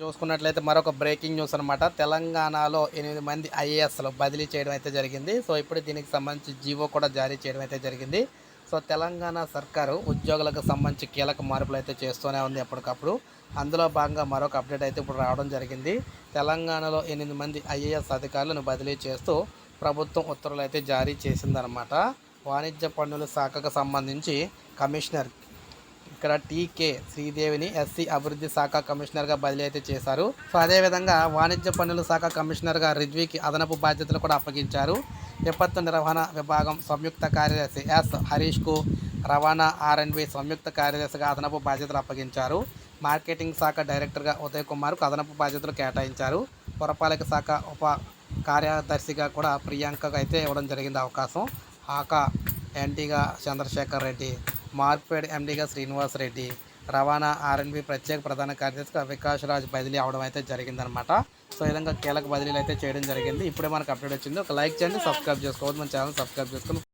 చూసుకున్నట్లయితే మరొక breaking news అనమాట తెలంగాణలో ఎనిమిది మంది ఐఏఎస్లు బదిలీ చేయడం అయితే జరిగింది. సో ఇప్పుడు దీనికి సంబంధించి జీవో కూడా జారీ చేయడం అయితే జరిగింది. సో తెలంగాణ సర్కారు ఉద్యోగులకు సంబంధించి కీలక మార్పులు అయితే చేస్తూనే ఉంది ఎప్పటికప్పుడు. అందులో భాగంగా మరొక అప్డేట్ అయితే ఇప్పుడు రావడం జరిగింది. తెలంగాణలో ఎనిమిది మంది ఐఏఎస్ అధికారులను బదిలీ చేస్తూ ప్రభుత్వం ఉత్తర్వులు అయితే జారీ చేసిందనమాట వాణిజ్య పన్నుల శాఖకు సంబంధించి కమిషనర్ ఇక్కడ టీకే శ్రీదేవిని ఎస్సీ అభివృద్ధి శాఖ కమిషనర్గా బదిలీ అయితే చేశారు. సో అదేవిధంగా వాణిజ్య పన్నుల శాఖ కమిషనర్గా రిజ్వీకి అదనపు బాధ్యతలు కూడా అప్పగించారు. విపత్తు నిర్వహణ విభాగం సంయుక్త కార్యదర్శి ఎస్ హరీష్కు రవాణా ఆర్ఎన్బి సంయుక్త కార్యదర్శిగా అదనపు బాధ్యతలు అప్పగించారు. మార్కెటింగ్ శాఖ డైరెక్టర్గా ఉదయ్ కుమార్కు అదనపు బాధ్యతలు కేటాయించారు. పురపాలక శాఖ ఉప కార్యదర్శిగా కూడా ప్రియాంకకు అయితే ఇవ్వడం జరిగింది అవకాశం. హాకా ఎన్టీగా చంద్రశేఖర్ రెడ్డి. మార్క్పేడ్ ఎండీగా శ్రీనివాస్ రెడ్డి రవాణా ఆర్ఎన్బి ప్రత్యేక ప్రధాన కార్యదర్శిగా వికాస్ రాజ్ బదిలీ అవడం అయితే జరిగిందనమాట. సో ఈ విధంగా కీలక బదిలీలు అయితే చేయడం జరిగింది. ఇప్పుడే మనకు అప్డేట్ వచ్చింది. ఒక లైక్ చేయండి సబ్స్క్రైబ్ చేసుకోవద్దు. మన ఛానల్ సబ్స్క్రైబ్ చేసుకుని